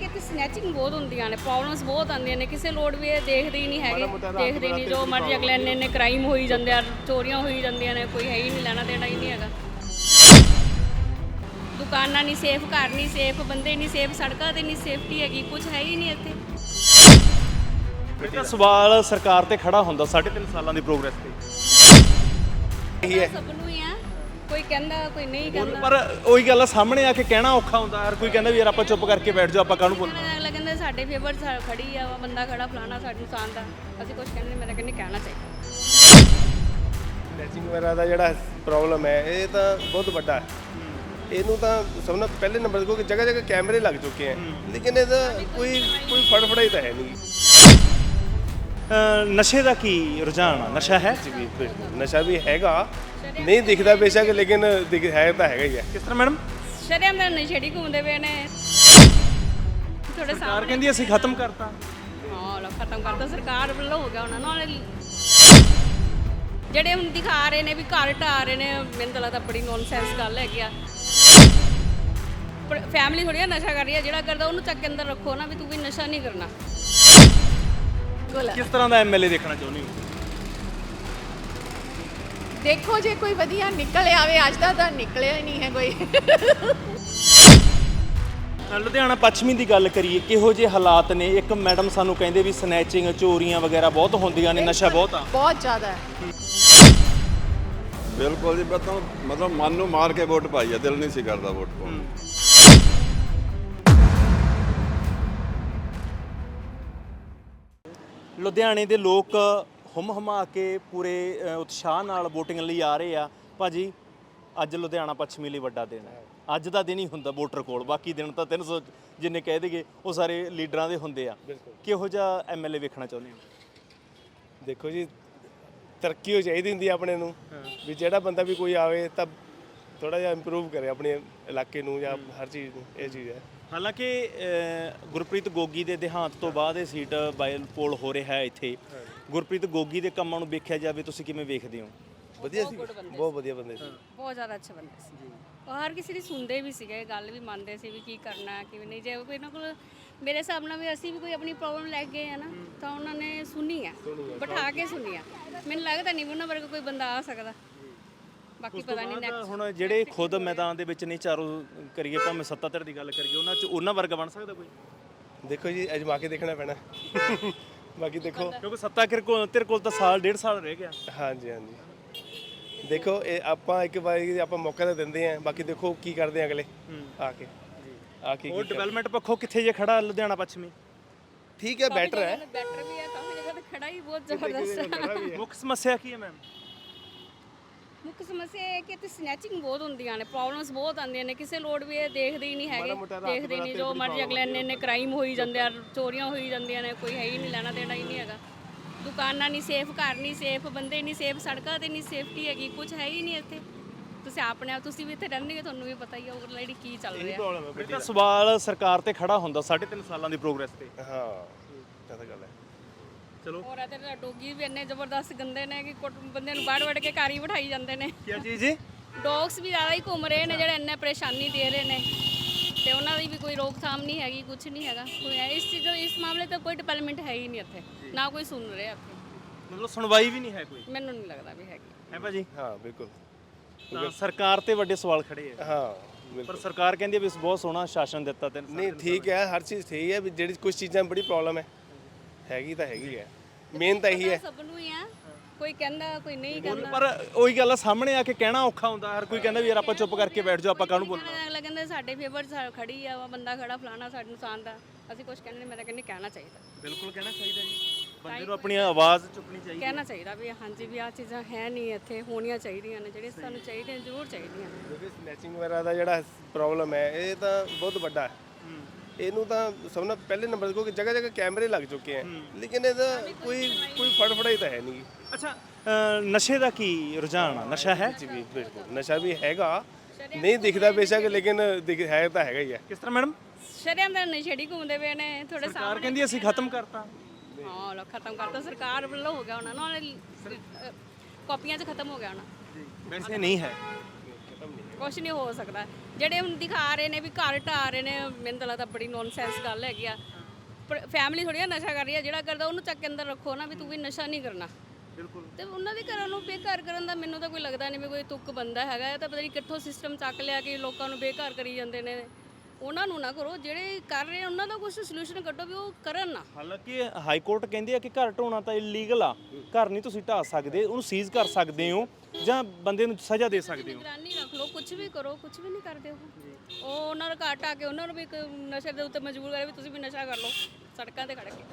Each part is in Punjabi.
ਕਿ ਇੱਥੇ ਸਨੈਚਿੰਗ ਬਹੁਤ ਹੁੰਦੀਆਂ ਨੇ ਪ੍ਰੋਬਲਮਸ ਬਹੁਤ ਆਉਂਦੀਆਂ ਨੇ ਕਿਸੇ ਲੋੜ ਵੀ ਇਹ ਦੇਖਦੇ ਹੀ ਨਹੀਂ ਹੈਗੇ ਦੇਖਦੇ ਹੀ ਨਹੀਂ ਜੋ ਮਰਜ਼ੀ ਅਗਲੇ ਨੇ ਨੇ ਕ੍ਰਾਈਮ ਹੋਈ ਜਾਂਦੇ ਆ ਚੋਰੀਆਂ ਹੋਈ ਜਾਂਦੀਆਂ ਨੇ ਕੋਈ ਹੈ ਹੀ ਨਹੀਂ ਲੈਣਾ ਦੇਣਾ ਹੀ ਨਹੀਂ ਹੈਗਾ। ਦੁਕਾਨਾਂ ਨਹੀਂ ਸੇਫ ਘਰ ਨਹੀਂ ਸੇਫ ਬੰਦੇ ਨਹੀਂ ਸੇਫ ਸੜਕਾਂ ਤੇ ਨਹੀਂ ਸੇਫਟੀ ਹੈਗੀ ਕੁਝ ਹੈ ਹੀ ਨਹੀਂ ਇੱਥੇ। ਬੇਟਾ ਸਵਾਲ ਸਰਕਾਰ ਤੇ ਖੜਾ ਹੁੰਦਾ 3.5 ਸਾਲਾਂ ਦੀ ਪ੍ਰੋਗਰੈਸ ਤੇ। ਪਤਾ ਸਭ ਨੂੰ ਹੀ ਆ। ਕੋਈ ਕਹਿੰਦਾ ਕੋਈ ਨਹੀਂ ਕਹਿੰਦਾ। ਪਰ ਉਹੀ ਗੱਲ ਆ ਸਾਹਮਣੇ ਆ ਕੇ ਕਹਿਣਾ ਔਖਾ ਹੁੰਦਾ ਹਰ ਕੋਈ ਕਹਿੰਦਾ ਵੀ ਯਾਰ ਆਪਾਂ ਚੁੱਪ ਕਰਕੇ ਬੈਠ ਜਾਓ ਆਪਾਂ ਕਾਹਨੂੰ ਬੋਲ ਅਗਲਾ ਕਹਿੰਦਾ ਸਾਡੇ ਫੇਵਰ ਖੜੀ ਆ ਵਾ ਬੰਦਾ ਖੜਾ ਫਲਾਣਾ ਸਾਡੇ ਨੁਕਸਾਨ ਦਾ। ਅਸੀਂ ਕੁਝ ਕਹਿੰਦੇ ਨਹੀਂ ਮੈਂ ਤਾਂ ਕਹਿੰਦੀ ਕਹਿਣਾ ਚਾਹੀਦਾ। ਮੈਚਿੰਗ ਵਗੈਰਾ ਦਾ ਜਿਹੜਾ ਪ੍ਰੋਬਲਮ ਹੈ ਇਹ ਤਾਂ ਬਹੁਤ ਵੱਡਾ ਹੈ। ਇਹਨੂੰ ਤਾਂ ਸਭ ਤੋਂ ਪਹਿਲੇ ਨੰਬਰ ਤੇ ਕਿ ਜਗ੍ਹਾ ਜਗ੍ਹਾ ਕੈਮਰੇ ਲੱਗ ਚੁੱਕੇ ਹੈ। ਲੇਕਿਨ ਇਹਦਾ ਕੋਈ ਕੋਈ ਫੜਫੜਾਈ ਤਾਂ ਹੈ ਨਹੀਂ ਨਸ਼ੇ ਦਾ ਕੀ ਰੁਝਾਨ ਆ? ਨਸ਼ਾ ਹੈ? ਜੀ ਵੀ ਬਿਲਕੁਲ। ਨਸ਼ਾ ਵੀ ਹੈਗਾ। ਨਹੀਂ ਦਿਖਦਾ ਬੇਸ਼ੱਕ ਲੇਕਿਨ ਦਿਖ ਹੈ ਤਾਂ ਹੈਗਾ ਹੀ ਹੈ। ਕਿਸ ਤਰ੍ਹਾਂ ਮੈਡਮ? ਸ਼ਰਿਆਮ ਦਾ ਨਸ਼ੇੜੀ ਘੁੰਮਦੇ ਪਏ ਨੇ। ਥੋੜੇ ਸਰਕਾਰ ਸਾਹਮਣੇ। ਕਹਿੰਦੀ ਅਸੀਂ ਖਤਮ ਕਰਤਾ। ਹਾਂ ਲੋ ਖਤਮ ਕਰਤਾ। ਸਰਕਾਰ ਵੱਲੋਂ ਹੋ ਗਿਆ ਉਹਨਾਂ ਨਾਲ। ਜਿਹੜੇ ਹੁਣ ਦਿਖਾ ਰਹੇ ਨੇ ਵੀ ਘਰ ਢਾ ਰਹੇ ਨੇ ਮੈਨੂੰ ਤਾਂ ਲੱਗਦਾ ਬੜੀ ਨੌਨਸੈਂਸ ਗੱਲ ਹੈਗੀ ਆ। ਫੈਮਿਲੀ ਥੋੜੀ ਨਸ਼ਾ ਕਰ ਰਹੀ ਹੈ ਜਿਹੜਾ ਕਰਦਾ ਉਹਨੂੰ ਚੱਕ ਕੇ ਅੰਦਰ ਰੱਖੋ ਨਾ ਵੀ ਤੂੰ ਵੀ ਨਸ਼ਾ ਨਹੀਂ ਕਰਨਾ। ਕਿਸ ਤਰ੍ਹਾਂ ਦਾ ਐਮਐਲਏ ਦੇਖਣਾ ਚਾਹੁੰਦੇ ਹੋ? ਦੇਖੋ ਜੇ ਕੋਈ ਵਧੀਆ ਨਿਕਲ ਆਵੇ ਅੱਜ ਦਾ ਤਾਂ ਨਿਕਲਿਆ ਹੀ ਨਹੀਂ ਹੈ ਕੋਈ। ਲੁਧਿਆਣਾ ਪੱਛਮੀ ਦੀ ਗੱਲ ਕਰੀਏ ਕਿਹੋ ਜਿਹੇ ਹਾਲਾਤ ਨੇ? ਇੱਕ ਮੈਡਮ ਸਾਨੂੰ ਕਹਿੰਦੇ ਵੀ ਸਨੈਚਿੰਗ ਚੋਰੀਆਂ ਵਗੈਰਾ ਬਹੁਤ ਹੁੰਦੀਆਂ ਨੇ ਨਸ਼ਾ ਬਹੁਤ ਆ। ਬਹੁਤ ਜ਼ਿਆਦਾ ਹੈ। ਬਿਲਕੁਲ ਜੀ ਮੈਂ ਤਾਂ ਮਤਲਬ ਮਨ ਨੂੰ ਮਾਰ ਕੇ ਵੋਟ ਪਾਈ ਆ ਦਿਲ ਨਹੀਂ ਸੀ ਕਰਦਾ ਵੋਟ ਪਾਉਣ ਨੂੰ। ਲੁਧਿਆਣੇ ਦੇ ਲੋਕ ਹੁਮ ਹਮਾ ਕੇ ਪੂਰੇ ਉਤਸ਼ਾਹ ਨਾਲ VOTING ਲਈ ਆ ਰਹੇ ਆ। ਭਾਜੀ ਅੱਜ ਲੁਧਿਆਣਾ ਪੱਛਮੀ ਲਈ ਵੱਡਾ ਦਿਨ ਹੈ। ਅੱਜ ਦਾ ਦਿਨ ਹੀ ਹੁੰਦਾ ਵੋਟਰ ਕੋਲ। ਬਾਕੀ ਦਿਨ ਤਾਂ 300 ਜਿੰਨੇ ਕਹਿ ਦੇਗੇ ਉਹ ਸਾਰੇ ਲੀਡਰਾਂ ਦੇ ਹੁੰਦੇ ਆ। ਕਿਹੋ ਜਿਹਾ ਐਮਐਲਏ ਵੇਖਣਾ ਚਾਹੁੰਦੇ ਹੋ? ਦੇਖੋ ਜੀ ਤਰੱਕੀ ਹੋ ਚਾਹੀਦੀ ਹੁੰਦੀ ਆਪਣੇ ਨੂੰ। ਵੀ ਜਿਹੜਾ ਬੰਦਾ ਵੀ ਕੋਈ ਆਵੇ ਤਾਂ ਥੋੜਾ ਜਿਹਾ ਇੰਪਰੂਵ ਕਰੇ ਆਪਣੇ ਇਲਾਕੇ ਨੂੰ ਜਾਂ ਹਰ ਚੀਜ਼ ਨੂੰ ਇਹ ਚੀਜ਼ ਹੈ। ਹਾਲਾਂਕਿ ਗੁਰਪ੍ਰੀਤ ਗੋਗੀ ਦੇ ਦੇਹਾਂਤ ਤੋਂ ਬਾਅਦ ਇਹ ਸੀਟ ਬਾਇਲ ਪੋਲ ਹੋ ਰਿਹਾ ਹੈ ਇੱਥੇ। ਗੁਰਪ੍ਰੀਤ ਗੋਗੀ ਦੇ ਕੰਮਾਂ ਨੂੰ ਵੇਖਿਆ ਜਾਵੇ ਤੁਸੀਂ ਕਿਵੇਂ ਵੇਖਦੇ ਹੋ? ਵਧੀਆ ਸੀ। ਬਹੁਤ ਵਧੀਆ ਬੰਦੇ ਸੀ। ਬਹੁਤ ਜ਼ਿਆਦਾ ਅੱਛੇ ਬੰਦੇ ਸੀ। ਉਹ ਹਰ ਕਿਸੇ ਦੀ ਸੁਣਦੇ ਵੀ ਸੀਗੇ ਗੱਲ ਵੀ ਮੰਨਦੇ ਸੀ ਵੀ ਕੀ ਕਰਨਾ ਹੈ, ਕਿਵੇਂ ਨਹੀਂ। ਜੇ ਕੋਈ ਇਹਨਾਂ ਕੋਲ ਮੇਰੇ ਹਿਸਾਬ ਨਾਲ ਵੀ ਅਸੀਂ ਵੀ ਕੋਈ ਆਪਣੀ ਪ੍ਰੋਬਲਮ ਲੈ ਕੇ ਗਏ ਆ ਨਾ ਤਾਂ ਉਹਨਾਂ ਨੇ ਸੁਣੀ ਆ ਬਿਠਾ ਕੇ ਸੁਣੀ ਆ। ਮੈਨੂੰ ਲੱਗਦਾ ਨਹੀਂ ਉਹਨਾਂ ਵਰਗਾ ਕੋਈ ਬੰਦਾ ਆ ਸਕਦਾ। ਬਾਕੀ ਪਤਾ ਨਹੀਂ ਬਾਅਦ ਹੁਣ ਜਿਹੜੇ ਖੁਦ ਮੈਦਾਨ ਦੇ ਵਿੱਚ ਨਹੀਂ ਚਾਰੋ ਕਰੀਏ ਭਾਵੇਂ ਸੱਤਾ ਧਿਰ ਦੀ ਗੱਲ ਕਰੀਏ ਉਹਨਾਂ ਚ ਉਹਨਾਂ ਵਰਗਾ ਬਣ ਸਕਦਾ ਕੋਈ? ਦੇਖੋ ਜੀ ਅਜਮਾ ਕੇ ਦੇਖਣਾ ਪੈਣਾ। ਬਾਕੀ ਦੇਖੋ। ਕਿਉਂਕਿ ਸੱਤਾ ਕਿਰ ਕੋਲ ਤੇਰੇ ਕੋਲ ਤਾਂ ਸਾਲ ਡੇਢ ਸਾਲ ਰਹਿ ਗਿਆ। ਹਾਂਜੀ ਹਾਂਜੀ। ਦੇਖੋ ਇਹ ਆਪਾਂ ਇੱਕ ਵਾਰੀ ਆਪਾਂ ਮੌਕਾ ਤਾਂ ਦਿੰਦੇ ਆਂ ਬਾਕੀ ਦੇਖੋ ਕੀ ਕਰਦੇ ਆ ਅਗਲੇ ਆ ਕੇ। ਆ ਕੇ ਉਹ ਡਿਵੈਲਪਮੈਂਟ ਪੱਖੋਂ ਕਿੱਥੇ ਜੇ ਖੜਾ ਲੁਧਿਆਣਾ ਪੱਛਮੀ? ਠੀਕ ਹੈ ਬੈਟਰ ਹੈ। ਬੈਟਰ ਵੀ ਹੈ ਕਾਫੀ ਜਗ੍ਹਾ ਤੇ ਖੜਾ ਹੀ ਬਹੁਤ ਜ਼ਬਰਦਸਤ। ਹੈ। ਮੁੱਖ ਸਮੱਸਿਆ ਕੀ ਹੈ ਮੈਮ ਮੁੱਖ ਸਮੱਸਿਆ ਇਹ ਹੈ ਕਿ ਇੱਥੇ ਸਨੈਚਿੰਗ ਬਹੁਤ ਹੁੰਦੀਆਂ ਨੇ ਪ੍ਰੋਬਲਮਸ ਬਹੁਤ ਆਉਂਦੀਆਂ ਨੇ ਕਿਸੇ ਲੋੜ ਵੀ ਇਹ ਦੇਖਦੇ ਹੀ ਨਹੀਂ ਹੈਗੇ ਦੇਖਦੇ ਹੀ ਨਹੀਂ ਜੋ ਮਰਜ਼ੀ ਅਗਲੇ ਨੇ ਨੇ ਕ੍ਰਾਈਮ ਹੋਈ ਜਾਂਦੇ ਆ ਚੋਰੀਆਂ ਹੋਈ ਜਾਂਦੀਆਂ ਨੇ ਕੋਈ ਹੈ ਹੀ ਨਹੀਂ ਲੈਣਾ ਦੇਣਾ ਹੀ ਨਹੀਂ ਹੈਗਾ। ਦੁਕਾਨਾਂ ਨਹੀਂ ਸੇਫ ਘਰ ਨਹੀਂ ਸੇਫ ਬੰਦੇ ਨਹੀਂ ਸੇਫ ਸੜਕਾਂ ਤੇ ਨਹੀਂ ਸੇਫਟੀ ਹੈਗੀ ਕੁਝ ਹੈ ਹੀ ਨਹੀਂ ਇੱਥੇ। ਤੁਸੀਂ ਆਪਣੇ ਆਪ ਤੁਸੀਂ ਵੀ ਇੱਥੇ ਰਹਿੰਦੇ ਹੋ ਤੁਹਾਨੂੰ ਵੀ ਪਤਾ ਹੀ ਹੋਊਗਾ ਜਿਹੜੀ ਕੀ ਚੱਲ ਰਿਹਾ। ਬੇਟਾ ਸਵਾਲ ਸਰਕਾਰ ਤੇ ਖੜਾ ਹੁੰਦਾ 3.5 ਸਾਲਾਂ ਦੀ ਪ੍ਰੋਗਰੈਸ ਤੇ। ਹਾਂ ਹੈ। ਚਲੋ। ਹੋਰ ਤਾਂ ਡੋਗੀ ਵੀ ਇੰਨੇ ਜ਼ਬਰਦਸਤ ਗੰਦੇ ਨੇ ਕਿ ਕੁੱਟ- ਬੰਦੇ ਨੂੰ ਵੜ ਵੜ ਕੇ ਘਰ ਹੀ ਬਿਠਾਈ ਜਾਂਦੇ ਨੇ। ਕੀ ਚੀਜ਼ ਜੀ? ਡੌਗਸ ਵੀ ਜ਼ਿਆਦਾ ਹੀ ਘੁੰਮ ਰਹੇ ਨੇ ਜਿਹੜੇ ਇੰਨੇ ਪਰੇਸ਼ਾਨੀ ਦੇ ਰਹੇ ਨੇ। ਤੇ ਉਹਨਾਂ ਦੀ ਵੀ ਕੋਈ ਰੋਕਥਾਮ ਨਹੀਂ ਹੈਗੀ ਕੁਝ ਨਹੀਂ ਹੈਗਾ। ਕੋਈ ਹੈ ਇਸ ਚੀਜ਼ ਇਸ ਮਾਮਲੇ ਤੇ ਕੋਈ ਡਿਵੈਲਪਮੈਂਟ ਹੈ ਹੀ ਨਹੀਂ ਇੱਥੇ। ਨਾ ਕੋਈ ਸੁਣ ਰਿਹਾ ਇੱਥੇ। ਮਤਲਬ ਸੁਣਵਾਈ ਵੀ ਨਹੀਂ ਹੈ ਕੋਈ? ਮੈਨੂੰ ਨਹੀਂ ਲੱਗਦਾ ਵੀ ਹੈਗੀ। ਹੈ ਭਾਜੀ? ਹਾਂ ਬਿਲਕੁਲ। ਤਾਂ ਸਰਕਾਰ ਤੇ ਵੱਡੇ ਸਵਾਲ ਖੜੇ ਆ। ਹਾਂ ਬਿਲਕੁਲ। ਪਰ ਸਰਕਾਰ ਕਹਿੰਦੀ ਹੈ ਵੀ ਬਹੁਤ ਸੋਹਣਾ ਸ਼ਾਸਨ ਦਿੱਤਾ ਤੇ ਨਹੀਂ ਠੀਕ ਹੈ ਹਰ ਚੀਜ਼ ਠੀਕ ਹੈ ਵੀ ਜਿਹੜੀ ਕੁਝ ਚੀਜ਼ਾਂ ਬੜੀ ਪ੍ਰੋਬਲਮ ਹੈ। ਹੈਗੀ ਤਾਂ ਹੈਗੀ ਹੈ। ਮੇਨ ਤਾਂ ਇਹੀ ਹੈ। ਸਭ ਨੂੰ ਹੀ ਆ। ਕੋਈ ਕਹਿੰਦਾ ਕੋਈ ਨਹੀਂ ਕਹਿੰਦਾ। ਪਰ ਉਹੀ ਗੱਲ ਆ ਸਾਹਮਣੇ ਆ ਕੇ ਕਹਿਣਾ ਔਖਾ ਹੁੰਦਾ। ਹਰ ਕੋਈ ਕਹਿੰਦਾ ਵੀ ਯਾਰ ਆਪਾਂ ਚੁੱਪ ਕਰਕੇ ਬੈਠ ਜਾਓ ਆਪਾਂ ਕਾਹਨੂੰ ਬੋਲ ਅਗਲਾ ਕਹਿੰਦਾ ਸਾਡੇ ਫੇਵਰ ਖੜੀ ਆ ਵਾ ਬੰਦਾ ਖੜਾ ਫਲਾਣਾ ਸਾਡੇ ਨੁਕਸਾਨ ਦਾ। ਅਸੀਂ ਕੁਝ ਕਹਿੰਦੇ ਨਹੀਂ ਮੈਂ ਤਾਂ ਕਹਿੰਦੀ ਕਹਿਣਾ ਚਾਹੀਦਾ। ਬਿਲਕੁਲ ਕਹਿਣਾ ਚਾਹੀਦਾ ਜੀ। ਬੰਦੇ ਨੂੰ ਆਪਣੀ ਆਵਾਜ਼ ਚੁੱਕਣੀ ਚਾਹੀਦੀ ਕਹਿਣਾ ਚਾਹੀਦਾ ਵੀ ਹਾਂਜੀ ਵੀ ਆਹ ਚੀਜ਼ਾਂ ਹੈ ਨਹੀਂ ਇੱਥੇ ਹੋਣੀਆਂ ਚਾਹੀਦੀਆਂ ਨੇ ਜਿਹੜੇ ਸਾਨੂੰ ਚਾਹੀਦੀਆਂ ਜ਼ਰੂਰ ਚਾਹੀਦੀਆਂ ਨੇ। ਕਿਉਂਕਿ ਸਨੈਚਿੰਗ ਵਗੈਰਾ ਦਾ ਜਿਹੜਾ ਪ੍ਰੋਬਲਮ ਹੈ ਇਹ ਤਾਂ ਬਹੁਤ ਵੱਡਾ ਹੈ। ਇਹਨੂੰ ਤਾਂ ਸਭ ਤੋਂ ਪਹਿਲੇ ਨੰਬਰ ਤੇ ਕਿ ਜਗ੍ਹਾ ਜਗ੍ਹਾ ਕੈਮਰੇ ਲੱਗ ਚੁੱਕੇ ਹੈ। ਲੇਕਿਨ ਇਹਦਾ ਕੋਈ ਕੋਈ ਫੜਫੜਾਈ ਤਾਂ ਹੈ ਨਹੀਂ ਅੱਛਾ ਅਹ ਨਸ਼ੇ ਦਾ ਕੀ ਰੁਝਾਨ ਆ? ਨਸ਼ਾ ਹੈ? ਜੀ ਵੀ ਬਿਲਕੁਲ। ਨਸ਼ਾ ਵੀ ਹੈਗਾ। ਨਹੀਂ ਦਿਖਦਾ ਬੇਸ਼ੱਕ ਲੇਕਿਨ ਦਿਖ ਹੈ ਤਾਂ ਹੈਗਾ ਹੀ ਹੈ ਕਿਸ ਤਰ੍ਹਾਂ ਮੈਡਮ? ਸ਼ਰਿਆਮ ਦਾ ਨਸ਼ੇੜੀ ਘੁੰਮਦੇ ਪਏ ਨੇ ਥੋੜੇ ਸਰਕਾਰ ਕਹਿੰਦੀ ਅਸੀਂ ਖਤਮ ਕਰਤਾ। ਹਾਂ ਲੋ ਖਤਮ ਕਰਤਾ। ਸਰਕਾਰ ਵੱਲੋਂ ਹੋ ਗਿਆ ਉਹਨਾਂ ਨਾਲ ਕਾਪੀਆਂ 'ਚ ਖਤਮ ਹੋ ਗਿਆ ਉਹਨਾਂ ਵੈਸੇ ਨਹੀਂ ਹੈ। ਕੁਝ ਨਹੀਂ ਹੋ ਸਕਦਾ। ਜਿਹੜੇ ਹੁਣ ਦਿਖਾ ਰਹੇ ਨੇ ਵੀ ਘਰ ਢਾ ਰਹੇ ਨੇ ਮੈਨੂੰ ਤਾਂ ਲੱਗਦਾ ਬੜੀ ਨੌਨਸੈਂਸ ਗੱਲ ਹੈਗੀ ਆ। ਫੈਮਿਲੀ ਥੋੜੀ ਨਸ਼ਾ ਕਰ ਰਹੀ ਆ ਜਿਹੜਾ ਕਰਦਾ ਉਹਨੂੰ ਚੱਕ ਅੰਦਰ ਰੱਖੋ ਨਾ ਵੀ ਤੂੰ ਵੀ ਨਸ਼ਾ ਨਹੀਂ ਕਰਨਾ। ਬਿਲਕੁਲ। ਤੇ ਉਹਨਾਂ ਦੇ ਘਰਾਂ ਨੂੰ ਬੇਘਰ ਕਰਨ ਦਾ ਮੈਨੂੰ ਤਾਂ ਕੋਈ ਲੱਗਦਾ ਨਹੀਂ ਵੀ ਕੋਈ ਤੁੱਕ ਬੰਦਾ ਹੈਗਾ ਇਹ ਤਾਂ ਪਤਾ ਨਹੀਂ ਕਿੱਥੋਂ ਸਿਸਟਮ ਚੱਕ ਲਿਆ ਕਿ ਲੋਕਾਂ ਨੂੰ ਬੇਘਰ ਕਰੀ ਜਾਂਦੇ ਨੇ। ਉਹਨਾਂ ਨੂੰ ਨਾ ਕਰੋ ਜਿਹੜੇ ਕਰ ਰਹੇ ਉਹਨਾਂ ਦਾ ਕੁਝ ਸੋਲੂਸ਼ਨ ਕੱਢੋ ਵੀ ਉਹ ਕਰਨ ਨਾ। ਹਾਲਾਂਕਿ ਹਾਈ ਕੋਰਟ ਕਹਿੰਦੀ ਆ ਕਿ ਘਰ ਢਾਉਣਾ ਤਾਂ ਇਲੀਗਲ ਆ। ਘਰ ਨਹੀਂ ਤੁਸੀਂ ਢਾ ਸਕਦੇ ਉਹਨੂੰ ਸੀਜ਼ ਕਰ ਸਕਦੇ ਹੋ ਜਾਂ ਬੰਦੇ ਨੂੰ ਸਜ਼ਾ ਦੇ ਸਕਦੇ ਹੋ। ਨਿਗਰਾਨੀ ਰੱਖ ਲਓ ਕੁਝ ਵੀ ਕਰੋ ਕੁਝ ਵੀ ਨਹੀਂ ਕਰਦੇ ਉਹ। ਉਹ ਉਹਨਾਂ ਨੂੰ ਘਾਟ ਆ ਕੇ ਉਹਨਾਂ ਨੂੰ ਵੀ ਇੱਕ ਨਸ਼ੇ ਦੇ ਉੱਤੇ ਮਜਬੂਰ ਕਰੇ ਵੀ ਤੁਸੀਂ ਵੀ ਨਸ਼ਾ ਕਰ ਲਓ ਸੜਕਾਂ ਤੇ ਖੜ ਕੇ।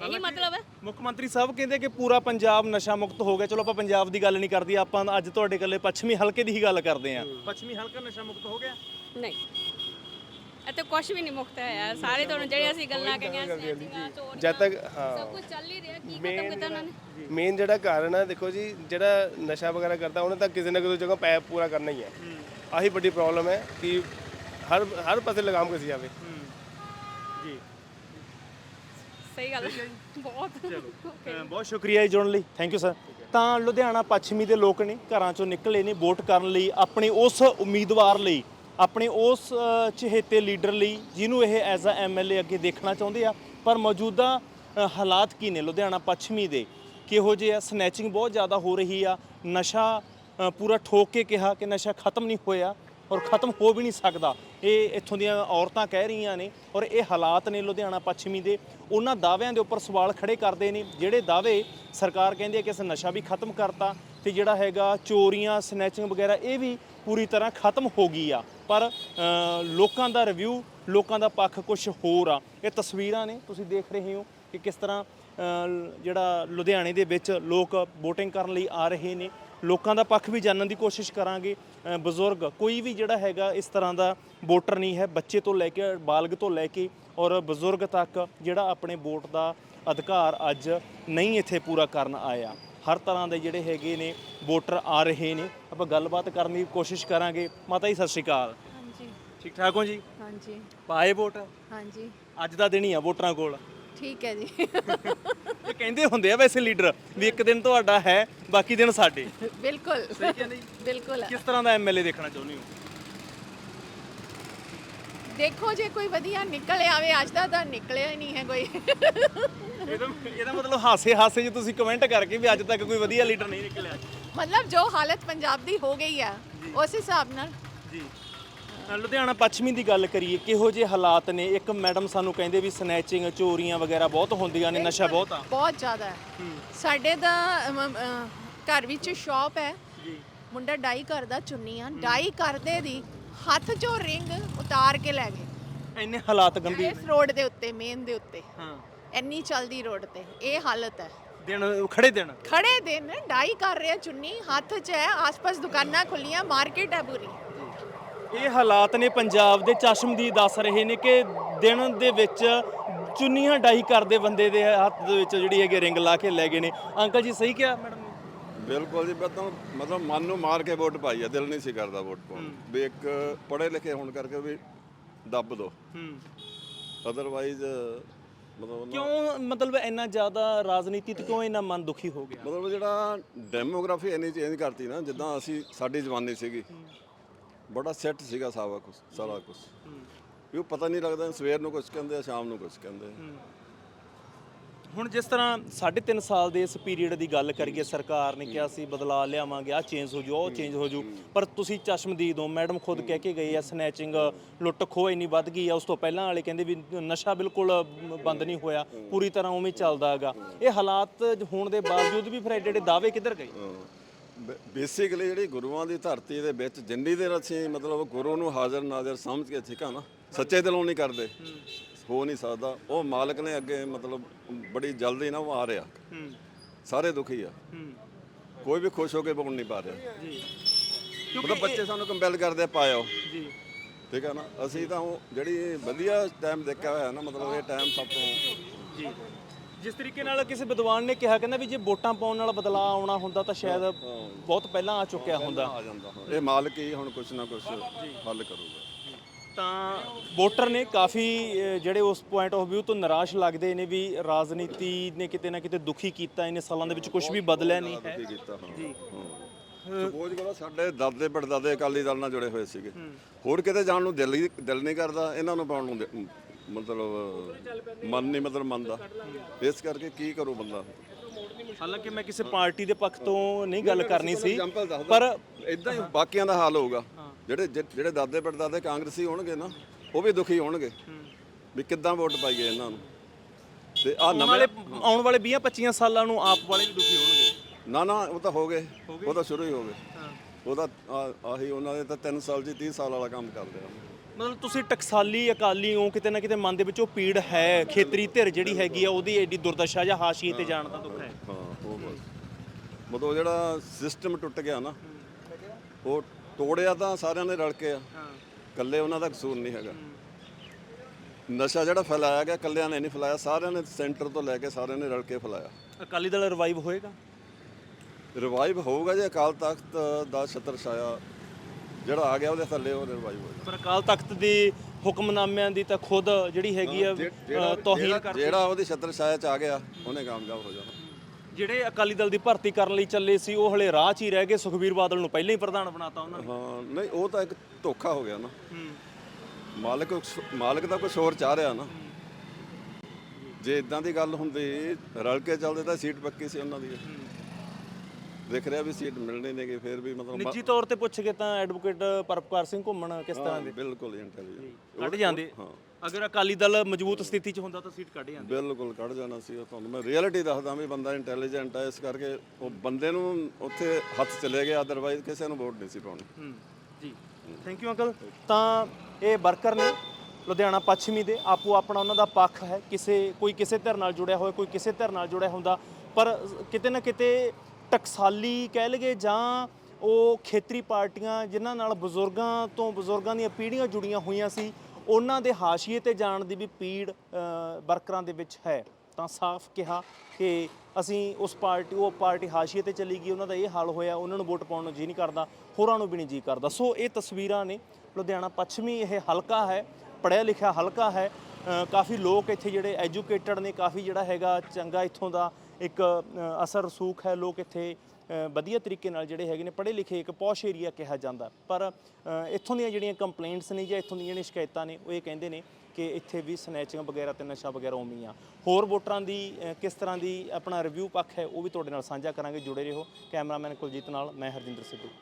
ਇਹੀ ਮਤਲਬ ਹੈ। ਮੁੱਖ ਮੰਤਰੀ ਸਾਹਿਬ ਕਹਿੰਦੇ ਕਿ ਪੂਰਾ ਪੰਜਾਬ ਨਸ਼ਾ ਮੁਕਤ ਹੋ ਗਿਆ। ਚਲੋ ਆਪਾਂ ਪੰਜਾਬ ਦੀ ਗੱਲ ਨਹੀਂ ਕਰਦੀ ਆਪਾਂ ਅੱਜ ਤੁਹਾਡੇ ਇਕੱਲੇ ਪੱਛਮੀ ਹਲਕੇ ਦੀ ਹੀ ਗੱਲ ਕਰਦੇ ਆ ਪੱਛਮੀ ਹਲਕਾ ਨਸ਼ਾ ਮੁਕਤ ਹੋ ਗਿਆ? ਨਹੀਂ। ਇੱਥੇ ਕੁਝ ਵੀ ਨਹੀਂ ਮੁਕਤ ਹੈ ਸਾਰੇ ਤੁਹਾਨੂੰ ਜਿਹੜੇ ਅਸੀਂ ਗੱਲਾਂ ਕਹੀਆਂ ਸੀ ਚੋਰੀਆਂ ਜਦ ਤੱਕ ਹਾਂ। ਸਭ ਕੁਝ ਚੱਲ ਹੀ ਰਿਹਾ ਕੀ ਖਤਮ ਕੀਤਾ ਉਹਨਾਂ ਨੇ ਮੇਨ ਜਿਹੜਾ ਕਾਰਨ ਹੈ ਦੇਖੋ ਜੀ ਜਿਹੜਾ ਨਸ਼ਾ ਵਗੈਰਾ ਕਰਦਾ ਉਹਨੇ ਤਾਂ ਕਿਸੇ ਨਾ ਕਿਸੇ ਜਗ੍ਹਾ ਪੈਪ ਪੂਰਾ ਕਰਨਾ ਹੀ ਹੈ। ਆਹੀ ਵੱਡੀ ਪ੍ਰੋਬਲਮ ਹੈ ਕਿ ਹਰ ਹਰ ਪਾਸੇ ਲਗਾਮ ਕਸੀ ਜਾਵੇ। ਜੀ। ਸਹੀ ਗੱਲ ਹੈ। ਬਹੁਤ। ਬਹੁਤ ਸ਼ੁਕਰੀਆ ਜੀ ਜੁੜਨ ਲਈ। ਥੈਂਕ ਯੂ ਸਰ ਤਾਂ ਲੁਧਿਆਣਾ ਪੱਛਮੀ ਦੇ ਲੋਕ ਨੇ ਘਰਾਂ ਚੋਂ ਨਿਕਲੇ ਨੇ ਵੋਟ ਕਰਨ ਲਈ ਆਪਣੇ ਉਸ ਉਮੀਦਵਾਰ ਲਈ ਆਪਣੇ ਉਸ ਚਹੇਤੇ ਲੀਡਰ ਲਈ ਜਿਹਨੂੰ ਇਹ ਐਜ਼ ਅ ਐਮਐਲਏ ਅੱਗੇ ਦੇਖਣਾ ਚਾਹੁੰਦੇ ਆ, ਪਰ ਮੌਜੂਦਾ ਹਾਲਾਤ ਕੀ ਨੇ ਲੁਧਿਆਣਾ ਪੱਛਮੀ ਦੇ? ਕਿਹੋ ਜਿਹੇ ਆ? ਸਨੈਚਿੰਗ ਬਹੁਤ ਜ਼ਿਆਦਾ ਹੋ ਰਹੀ ਆ। ਨਸ਼ਾ ਪੂਰਾ ਠੋਕ ਕੇ ਕਿਹਾ ਕਿ ਨਸ਼ਾ ਖਤਮ ਨਹੀਂ ਹੋਇਆ ਔਰ ਖਤਮ ਹੋ ਵੀ ਨਹੀਂ ਸਕਦਾ। ਇਹ ਇੱਥੋਂ ਦੀਆਂ ਔਰਤਾਂ ਕਹਿ ਰਹੀਆਂ ਨੇ ਔਰ ਇਹ ਹਾਲਾਤ ਨੇ ਲੁਧਿਆਣਾ ਪੱਛਮੀ ਦੇ। ਉਹਨਾਂ ਦਾਅਵਿਆਂ ਦੇ ਉੱਪਰ ਸਵਾਲ ਖੜੇ ਕਰਦੇ ਨੇ। ਜਿਹੜੇ ਦਾਅਵੇ ਸਰਕਾਰ ਕਹਿੰਦੀ ਹੈ ਕਿ ਅਸੀਂ ਨਸ਼ਾ ਵੀ ਖਤਮ ਕਰਤਾ ਤੇ ਜਿਹੜਾ ਹੈਗਾ ਚੋਰੀਆਂ ਸਨੈਚਿੰਗ ਵਗੈਰਾ ਇਹ ਵੀ ਪੂਰੀ ਤਰ੍ਹਾਂ ਖਤਮ ਹੋ ਗਈ ਆ। ਪਰ ਲੋਕਾਂ ਦਾ ਰਿਵਿਊ ਲੋਕਾਂ ਦਾ ਪੱਖ ਕੁਝ ਹੋਰ ਆ। ਇਹ ਤਸਵੀਰਾਂ ਨੇ, ਤੁਸੀਂ ਦੇਖ ਰਹੇ ਹੋ ਕਿ ਕਿਸ ਤਰ੍ਹਾਂ ਜਿਹੜਾ ਲੁਧਿਆਣੇ ਦੇ ਵਿੱਚ ਲੋਕ VOTING ਕਰਨ ਲਈ ਆ ਰਹੇ ਨੇ। ਲੋਕਾਂ ਦਾ ਪੱਖ ਵੀ ਜਾਣਨ ਦੀ ਕੋਸ਼ਿਸ਼ ਕਰਾਂਗੇ। ਬਜ਼ੁਰਗ, ਕੋਈ ਵੀ ਜਿਹੜਾ ਹੈਗਾ ਇਸ ਤਰ੍ਹਾਂ ਦਾ ਵੋਟਰ ਨਹੀਂ ਹੈ, ਬੱਚੇ ਤੋਂ ਲੈ ਕੇ, ਬਾਲਗ ਤੋਂ ਲੈ ਕੇ ਔਰ ਬਜ਼ੁਰਗ ਤੱਕ ਜਿਹੜਾ ਆਪਣੇ ਵੋਟ ਦਾ ਅਧਿਕਾਰ ਅੱਜ ਨਹੀਂ ਇੱਥੇ ਪੂਰਾ ਕਰਨ ਆਇਆ। ਹਰ ਤਰ੍ਹਾਂ ਦੇ ਜਿਹੜੇ ਹੈਗੇ ਨੇ ਵੋਟਰ ਆ ਰਹੇ ਨੇ। ਆਪਾਂ ਗੱਲਬਾਤ ਕਰਨ ਦੀ ਕੋਸ਼ਿਸ਼ ਕਰਾਂਗੇ। ਮਾਤਾ ਜੀ ਸਤਿ ਸ਼੍ਰੀ ਅਕਾਲ। ਹਾਂਜੀ। ਠੀਕ ਠਾਕ ਹੋ ਜੀ? ਹਾਂਜੀ। ਪਾਏ ਵੋਟ? ਹਾਂਜੀ। ਅੱਜ ਦਾ ਦਿਨ ਹੀ ਆ ਵੋਟਰਾਂ ਕੋਲ। ਠੀਕ ਹੈ ਜੀ। ਇਹ ਕਹਿੰਦੇ ਹੁੰਦੇ ਆ ਵੈਸੇ ਲੀਡਰ ਵੀ ਇੱਕ ਦਿਨ ਤੁਹਾਡਾ ਹੈ ਬਾਕੀ ਦਿਨ ਸਾਡੇ। ਬਿਲਕੁਲ। ਸਹੀ ਕਹਿੰਦੇ ਜੀ? ਬਿਲਕੁਲ। ਕਿਸ ਤਰ੍ਹਾਂ ਦਾ ਐਮਐਲਏ ਦੇਖਣਾ ਚਾਹੁੰਦੇ ਹੋ? ਦੇਖੋ ਜੇ ਕੋਈ ਵਧੀਆ ਨਿਕਲ ਆਵੇ ਅੱਜ ਦਾ ਤਾਂ ਨਿਕਲਿਆ ਹੀ ਨਹੀਂ ਹੈ ਕੋਈ। ਇਹਦਾ ਇਹਦਾ ਮਤਲਬ ਹਾਸੇ ਹਾਸੇ 'ਚ ਤੁਸੀਂ ਕਮੈਂਟ ਕਰਕੇ ਵੀ ਅੱਜ ਤੱਕ ਕੋਈ ਵਧੀਆ ਲੀਡਰ ਨਹੀਂ ਨਿਕਲਿਆ। ਮਤਲਬ ਜੋ ਹਾਲਤ ਪੰਜਾਬ ਦੀ ਹੋ ਗਈ ਆ ਉਸ ਹਿਸਾਬ ਨਾਲ। ਜੀ। ਲੁਧਿਆਣਾ ਪੱਛਮੀ ਦੀ ਗੱਲ ਕਰੀਏ ਕਿਹੋ ਜਿਹੇ ਹਾਲਾਤ ਨੇ? ਇੱਕ ਮੈਡਮ ਸਾਨੂੰ ਕਹਿੰਦੇ ਵੀ ਸਨੈਚਿੰਗ ਚੋਰੀਆਂ ਵਗੈਰਾ ਬਹੁਤ ਹੁੰਦੀਆਂ ਨੇ ਨਸ਼ਾ ਬਹੁਤ ਆ। ਬਹੁਤ ਜ਼ਿਆਦਾ ਹੈ। ਸਾਡੇ ਦਾ ਅਮ, ਅਮ, ਘਰ ਵਿੱਚ ਸ਼ਾਪ ਹੈ। ਜੀ। ਮੁੰਡਾ ਡਾਈ ਕਰਦਾ ਚੁੰਨੀਆਂ ਡਾਈ ਕਰਦੇ ਦੀ ਹੱਥ 'ਚੋਂ ਰਿੰਗ ਉਤਾਰ ਕੇ ਲੈ ਗਏ। ਇੰਨੇ ਹਾਲਾਤ ਗੰਭੀਰ ਇਸ ਰੋਡ ਦੇ ਉੱਤੇ ਮੇਨ ਦੇ ਉੱਤੇ। ਹਾਂ। ਇੰਨੀ ਚਲਦੀ ਰੋਡ ਤੇ। ਇਹ ਹਾਲਤ ਹੈ। ਦਿਨ ਖੜੇ ਦਿਨ। ਖੜੇ ਦਿਨ ਡਾਈ ਕਰ ਰਿਹਾ ਚੁੰਨੀ ਹੱਥ 'ਚ ਹੈ ਆਸ-ਪਾਸ ਦੁਕਾਨਾਂ ਖੁੱਲੀਆਂ ਮਾਰਕੀਟ ਹੈ ਪੂਰੀ। ਇਹ ਹਾਲਾਤ ਨੇ ਪੰਜਾਬ ਦੇ ਚਸ਼ਮਦੀ ਦੱਸ ਰਹੇ ਨੇ ਕਿ ਦਿਨ ਦੇ ਵਿੱਚ ਚੁੰਨੀਆਂ ਡਾਈ ਕਰਦੇ ਬੰਦੇ ਦੇ ਹੱਥ ਦੇ ਵਿੱਚ ਜਿਹੜੀ ਹੈਗੀ ਰਿੰਗ ਲਾ ਕੇ ਲੈ ਗਏ ਨੇ। ਅੰਕਲ ਜੀ ਸਹੀ ਕਿਹਾ ਮੈਡਮ ਬਿਲਕੁਲ ਜੀ ਬਤਾਂ ਮਤਲਬ ਮਨ ਨੂੰ ਮਾਰ ਕੇ ਵੋਟ ਪਾਈ ਆ ਦਿਲ ਨਹੀਂ ਸੀ ਕਰਦਾ ਵੋਟ ਪਾਉਣ। ਵੀ ਇੱਕ ਪੜ੍ਹੇ ਲਿਖੇ ਹੋਣ ਕਰਕੇ ਵੀ ਦੱਬ ਦੋ। ਹੂੰ। ਅਦਰਵਾਈਜ਼ ਮਤਲਬ ਕਿਉਂ? ਮਤਲਬ ਇੰਨਾ ਜ਼ਿਆਦਾ ਰਾਜਨੀਤੀ ਤੇ ਕਿਉਂ ਇੰਨਾ ਮਨ ਦੁਖੀ ਹੋ ਗਿਆ? ਮਤਲਬ ਜਿਹੜਾ ਡੈਮੋਗ੍ਰਾਫੀ ਇੰਨੀ ਚੇਂਜ ਕਰਤੀ ਨਾ ਜਿੱਦਾਂ ਅਸੀਂ ਸਾਡੀ ਜਵਾਨੀ ਸੀਗੀ ਬੜਾ ਸੈੱਟ ਸੀਗਾ ਸਾਰਾ ਕੁਝ ਸਾਰਾ ਕੁਝ ਵੀ ਉਹ ਪਤਾ ਨਹੀਂ ਲੱਗਦਾ ਸਵੇਰ ਨੂੰ ਕੁਝ ਕਹਿੰਦੇ ਆ ਸ਼ਾਮ ਨੂੰ ਕੁਝ ਕਹਿੰਦੇ ਆ। ਹੁਣ ਜਿਸ ਤਰ੍ਹਾਂ 3.5 ਸਾਲ ਦੇ ਇਸ ਪੀਰੀਅਡ ਦੀ ਗੱਲ ਕਰੀਏ, ਸਰਕਾਰ ਨੇ ਕਿਹਾ ਸੀ ਬਦਲਾਅ ਲਿਆਵਾਂਗੇ ਆ ਚੇਂਜ ਹੋ ਜੂ ਉਹ ਚੇਂਜ ਹੋ ਜੂ ਪਰ ਤੁਸੀਂ ਚਸ਼ਮਦੀਦ ਹੋ ਮੈਡਮ ਖੁਦ ਕਹਿ ਕੇ ਗਈ ਆ ਸਨੈਚਿੰਗ ਲੁੱਟ ਖੋਹ ਇੰਨੀ ਵੱਧ ਗਈ ਆ, ਉਸ ਤੋਂ ਪਹਿਲਾਂ ਵਾਲੇ ਕਹਿੰਦੇ ਵੀ ਨਸ਼ਾ ਬਿਲਕੁਲ ਬੰਦ ਨਹੀਂ ਹੋਇਆ, ਪੂਰੀ ਤਰ੍ਹਾਂ ਉਵੇਂ ਚੱਲਦਾ ਹੈਗਾ। ਇਹ ਹਾਲਾਤ ਹੋਣ ਦੇ ਬਾਵਜੂਦ ਵੀ ਫਿਰ ਐਡੇ ਦਾਅਵੇ ਕਿੱਧਰ ਗਏ? ਬੇਸਿਕਲੀ ਜਿਹੜੀ ਗੁਰੂਆਂ ਦੀ ਧਰਤੀ ਦੇ ਵਿੱਚ ਜਿੰਨੀ ਦੇਰ ਅਸੀਂ ਮਤਲਬ ਗੁਰੂ ਨੂੰ ਹਾਜ਼ਰ ਨਾਜ਼ਰ ਸਮਝ ਕੇ ਠੀਕ ਆ ਨਾ, ਸੱਚੇ ਦਿਲੋਂ ਨਹੀਂ ਕਰਦੇ। ਹੋ ਨਹੀਂ ਸਕਦਾ। ਉਹ ਮਾਲਕ ਨੇ ਅੱਗੇ ਮਤਲਬ ਬੜੀ ਜਲਦੀ ਨਾ ਉਹ ਆ ਰਿਹਾ। ਸਾਰੇ ਦੁਖੀ ਆ। ਕੋਈ ਵੀ ਖੁਸ਼ ਹੋ ਕੇ ਵੋਟ ਨਹੀਂ ਪਾ ਰਿਹਾ। ਜੀ। ਮਤਲਬ ਬੱਚੇ ਸਾਨੂੰ ਕੰਪੈਲ ਕਰਦੇ ਪਾਇਓ। ਜੀ। ਠੀਕ ਹੈ ਨਾ? ਅਸੀਂ ਤਾਂ ਉਹ ਜਿਹੜੀ ਵਧੀਆ ਟਾਈਮ ਦੇਖਿਆ ਹੋਇਆ ਨਾ ਮਤਲਬ ਇਹ ਟਾਈਮ ਸਭ ਤੋਂ ਜੀ। ਜਿਸ ਤਰੀਕੇ ਨਾਲ ਕਿਸੇ ਵਿਦਵਾਨ ਨੇ ਕਿਹਾ ਕਹਿੰਦਾ ਵੀ ਜੇ ਵੋਟਾਂ ਪਾਉਣ ਨਾਲ ਬਦਲਾਅ ਆਉਣਾ ਹੁੰਦਾ ਤਾਂ ਸ਼ਾਇਦ ਬਹੁਤ ਪਹਿਲਾਂ ਆ ਚੁੱਕਿਆ ਹੁੰਦਾ। ਇਹ ਮਾਲਕ ਹੀ ਹੁਣ ਕੁਝ ਨਾ ਕੁਝ ਹੱਲ ਕਰੂਗਾ। ਤਾਂ ਵੋਟਰ ਨੇ ਕਾਫੀ ਜਿਹੜੇ ਉਸ ਪੁਆਇੰਟ ਆਫ View ਤੋਂ ਨਿਰਾਸ਼ ਲੱਗਦੇ ਨੇ ਵੀ ਰਾਜਨੀਤੀ ਨੇ ਕਿਤੇ ਨਾ ਕਿਤੇ ਦੁਖੀ ਕੀਤਾ ਇਹਨੇ ਸਾਲਾਂ ਦੇ ਵਿੱਚ ਕੁਝ ਵੀ ਬਦਲਿਆ ਨਹੀਂ ਹੈ। ਜੀ। ਸਪੋਜ਼ ਕਰੋ ਸਾਡੇ ਦਾਦੇ ਪੜਦਾਦੇ ਅਕਾਲੀ ਦਲ ਨਾਲ ਜੁੜੇ ਹੋਏ ਸੀਗੇ। ਹੋਰ ਕਿਤੇ ਜਾਣ ਨੂੰ ਦਿਲ ਹੀ ਦਿਲ ਨਹੀਂ ਕਰਦਾ ਇਹਨਾਂ ਨੂੰ ਪਾਉਣ ਨੂੰ ਦਿ- ਮਤਲਬ ਮਨ ਨਹੀਂ ਮਤਲਬ ਮੰਨਦਾ ਇਸ ਕਰਕੇ ਕੀ ਕਰੂ ਬੰਦਾ? ਹਾਲਾਂਕਿ ਮੈਂ ਕਿਸੇ ਪਾਰਟੀ ਦੇ ਪੱਖ ਤੋਂ ਨਹੀਂ ਗੱਲ ਕਰਨੀ ਸੀ ਐਗਜ਼ਾਮਪਲ ਦੱਸਦਾ। ਪਰ ਇਦਾਂ ਹੀ ਬਾਕੀਆਂ ਦਾ ਹਾਲ ਹੋਊਗਾ। ਜਿਹੜੇ ਜਿਹੜੇ ਦਾਦੇ ਪੜਦਾਦੇ ਕਾਂਗਰਸੀ ਹੋਣਗੇ ਨਾ ਉਹ ਵੀ ਦੁਖੀ ਹੋਣਗੇ। ਵੀ ਕਿੱਦਾਂ ਵੋਟ ਪਾਈਏ ਇਹਨਾਂ ਨੂੰ। ਤੇ ਆ ਆਉਣ ਨਵੇਂ ਵਾਲੇ ਆਉਣ ਵਾਲੇ 20 25 ਸਾਲਾਂ ਨੂੰ ਆਪ ਵਾਲੇ ਵੀ ਦੁਖੀ ਹੋਣਗੇ। ਨਾ ਨਾ ਉਹ ਤਾਂ ਹੋ ਗਏ। ਉਹ ਤਾਂ ਸ਼ੁਰੂ ਹੀ ਹੋ ਗਏ। ਉਹਦਾ ਆ- ਆਹੀ ਉਹਨਾਂ ਦੇ ਤਾਂ 3 ਸਾਲ ਜੀ 30 ਸਾਲ ਵਾਲਾ ਕੰਮ ਕਰਦੇ ਆ। ਮਤਲਬ ਤੁਸੀਂ ਟਕਸਾਲੀ ਅਕਾਲੀ ਹੋ ਕਿਤੇ ਨਾ ਕਿਤੇ ਮਨ ਦੇ ਵਿੱਚ ਉਹ ਪੀੜ ਹੈ ਖੇਤਰੀ ਧਿਰ ਜਿਹੜੀ ਹੈਗੀ ਆ ਉਹਦੀ ਐਡੀ ਦੁਰਦਸ਼ਾ ਜਾਂ ਹਾਸ਼ੀਏ ਤੇ ਜਾਣ ਦਾ ਦੁੱਖ ਹੈ। ਹਾਂ ਉਹ ਬਸ। ਮਤਲਬ ਜਿਹੜਾ ਸਿਸਟਮ ਟੁੱਟ ਗਿਆ ਨਾ ਉਹ ਤੋੜਿਆ ਤਾਂ ਸਾਰਿਆਂ ਨੇ ਰਲ ਕੇ ਆ। ਇਕੱਲੇ ਉਹਨਾਂ ਦਾ ਕਸੂਰ ਨਹੀਂ ਹੈਗਾ। ਨਸ਼ਾ ਜਿਹੜਾ ਫੈਲਾਇਆ ਗਿਆ ਇਕੱਲਿਆਂ ਨੇ ਨਹੀਂ ਫੈਲਾਇਆ ਸਾਰਿਆਂ ਨੇ ਸੈਂਟਰ ਤੋਂ ਲੈ ਕੇ ਸਾਰਿਆਂ ਨੇ ਰਲ ਕੇ ਫੈਲਾਇਆ। ਅਕਾਲੀ ਦਲ ਰਿਵਾਈਵ ਹੋਏਗਾ? ਰਿਵਾਈਵ ਹੋਊਗਾ ਜੇ ਅਕਾਲ ਤਖਤ ਦਾ ਛਤਰ ਛਾਇਆ ਜਿਹੜਾ ਆ ਗਿਆ ਉਹਦੇ ਥੱਲੇ ਉਹ ਰਿਵਾਈਵ ਹੋਏਗਾ ਪਰ ਅਕਾਲ ਤਖਤ ਦੇ ਹੁਕਮਨਾਮਿਆਂ ਦੀ ਤਾਂ ਖੁਦ ਜਿਹੜੀ ਹੈਗੀ ਆ ਤੋਹੀਨ ਕਰ ਜਿਹੜਾ ਉਹਦੀ ਛਤਰ ਛਾਇਆ ਚ ਆ ਗਿਆ ਉਹਨੇ ਕਾਮਯਾਬ ਹੋ ਜਾਣਾ। ਜਿਹੜੇ ਅਕਾਲੀ ਦਲ ਦੀ ਭਰਤੀ ਕਰਨ ਲਈ ਚੱਲੇ ਸੀ ਉਹ ਹਲੇ ਰਾਹ 'ਚ ਹੀ ਰਹਿ ਗਏ। ਸੁਖਬੀਰ ਬਾਦਲ ਨੂੰ ਪਹਿਲਾਂ ਹੀ ਪ੍ਰਧਾਨ ਬਣਾਤਾ ਉਹਨਾਂ ਨੇ। ਹਾਂ ਨਹੀਂ ਉਹ ਤਾਂ ਇੱਕ ਧੋਖਾ ਹੋ ਗਿਆ ਨਾ। ਮਾਲਕ ਮਾਲਕ ਦਾ ਕੁਝ ਹੋਰ ਚਾਹ ਰਿਹਾ ਨਾ। ਜੇ ਇਦਾਂ ਦੀ ਗੱਲ ਹੁੰਦੀ ਰਲ ਕੇ ਚੱਲਦੇ ਤਾਂ ਸੀਟ ਪੱਕੀ ਸੀ ਉਹਨਾਂ ਦੀ। ਦੇਖ ਰਿਹਾ ਵੀ ਸੀਟ ਮਿਲਣੀ ਨਹੀਂਗੀ ਫਿਰ ਵੀ ਮਤਲਬ ਨਿੱਜੀ ਤੌਰ ਤੇ ਪੁੱਛ ਕੇ ਤਾਂ ਐਡਵੋਕੇਟ ਪਰਪਕਾਰ ਸਿੰਘ ਘੁੰਮਣ ਕਿਸ ਤਰ੍ਹਾਂ ਦੇ? ਬਿਲਕੁਲ ਇੰਟੈਲੀਜੈਂਟ ਕੱਢ ਜਾਂਦੇ। ਅਗਰ ਅਕਾਲੀ ਦਲ ਮਜ਼ਬੂਤ ਸਥਿਤੀ 'ਚ ਹੁੰਦਾ ਤਾਂ ਸੀਟ ਕੱਢ ਜਾਂਦੇ। ਬਿਲਕੁਲ ਕੱਢ ਜਾਣਾ ਸੀ ਉਹ ਤੁਹਾਨੂੰ। ਮੈਂ ਰਿਐਲਿਟੀ ਦੱਸਦਾ ਵੀ ਬੰਦਾ ਇੰਟੈਲੀਜੈਂਟ ਹੈ ਇਸ ਕਰਕੇ ਉਹ ਬੰਦੇ ਨੂੰ ਉੱਥੇ ਹੱਥ ਚਲੇ ਗਿਆ ਅਦਰਵਾਈਜ਼ ਕਿਸੇ ਨੂੰ ਵੋਟ ਨਹੀਂ ਸੀ ਪਾਉਣੀ। ਜੀ। ਥੈਂਕ ਯੂ ਅੰਕਲ ਤਾਂ ਇਹ ਵਰਕਰ ਨੇ ਲੁਧਿਆਣਾ ਪੱਛਮੀ ਦੇ। ਆਪੋ ਆਪਣਾ ਉਹਨਾਂ ਦਾ ਪੱਖ ਹੈ। ਕਿਸੇ ਕੋਈ ਕਿਸੇ ਧਿਰ ਨਾਲ ਜੁੜਿਆ ਹੋਇਆ ਕੋਈ ਕਿਸੇ ਧਿਰ ਨਾਲ ਜੁੜਿਆ ਹੁੰਦਾ ਪਰ ਕਿਤੇ ਨਾ ਕਿਤੇ ਟਕਸਾਲੀ ਕਹਿ ਲਗੇ ਜਾਂ ਉਹ ਖੇਤਰੀ ਪਾਰਟੀਆਂ ਜਿਨ੍ਹਾਂ ਨਾਲ ਬਜ਼ੁਰਗਾਂ ਤੋਂ ਬਜ਼ੁਰਗਾਂ ਦੀਆਂ ਪੀੜ੍ਹੀਆਂ ਜੁੜੀਆਂ ਹੋਈਆਂ ਸੀ, ਉਹਨਾਂ ਦੇ ਹਾਸ਼ੀਏ ਤੇ ਜਾਣ ਦੀ ਵੀ ਪੀੜ ਵਰਕਰਾਂ ਦੇ ਵਿੱਚ ਹੈ। ਤਾਂ ਸਾਫ਼ ਕਿਹਾ ਕਿ ਅਸੀਂ ਉਸ ਪਾਰਟੀ, ਉਹ ਪਾਰਟੀ ਹਾਸ਼ੀਏ ਤੇ ਚਲੀ ਗਈ, ਉਹਨਾਂ ਦਾ ਇਹ ਹਾਲ ਹੋਇਆ, ਉਹਨਾਂ ਨੂੰ ਵੋਟ ਪਾਉਣ ਨੂੰ ਜੀ ਨਹੀਂ ਕਰਦਾ, ਹੋਰਾਂ ਨੂੰ ਵੀ ਨਹੀਂ ਜੀ ਕਰਦਾ। ਸੋ ਇਹ ਤਸਵੀਰਾਂ ਨੇ, ਲੁਧਿਆਣਾ ਪੱਛਮੀ ਇਹ ਹਲਕਾ ਹੈ, ਪੜ੍ਹਿਆ ਲਿਖਿਆ ਹਲਕਾ ਹੈ ਕਾਫੀ ਲੋਕ ਇੱਥੇ ਜਿਹੜੇ ਐਜੂਕੇਟਡ ਨੇ, ਕਾਫੀ ਜਿਹੜਾ ਹੈਗਾ ਚੰਗਾ ਇੱਥੋਂ ਦਾ ਇੱਕ ਅਸਰ ਰਸੂਖ ਹੈ, ਲੋਕ ਇੱਥੇ ਵਧੀਆ ਤਰੀਕੇ ਨਾਲ ਜਿਹੜੇ ਹੈਗੇ ਨੇ ਪੜ੍ਹੇ ਲਿਖੇ ਇੱਕ ਪੌਸ਼ ਏਰੀਆ ਕਿਹਾ ਜਾਂਦਾ। ਪਰ ਇੱਥੋਂ ਦੀਆਂ ਜਿਹੜੀਆਂ ਕੰਪਲੇਂਟਸ ਨੇ ਜਾਂ ਇੱਥੋਂ ਦੀਆਂ ਜਿਹੜੀਆਂ ਸ਼ਿਕਾਇਤਾਂ ਨੇ, ਉਹ ਇਹ ਕਹਿੰਦੇ ਨੇ ਕਿ ਇੱਥੇ ਵੀ ਸਨੈਚਿੰਗ ਵਗੈਰਾ ਤੇ ਨਸ਼ਾ ਵਗੈਰਾ ਉਮੀ ਆ ਹੋਰ ਵੋਟਰਾਂ ਦੀ ਕਿਸ ਤਰ੍ਹਾਂ ਦੀ ਆਪਣਾ ਰਿਵਿਊ ਪੱਖ ਹੈ, ਉਹ ਵੀ ਤੁਹਾਡੇ ਨਾਲ ਸਾਂਝਾ ਕਰਾਂਗੇ। ਜੁੜੇ ਰਹੋ। ਕੈਮਰਾਮੈਨ ਕੁਲਜੀਤ ਨਾਲ, ਮੈਂ ਹਰਜਿੰਦਰ ਸਿੱਧੂ।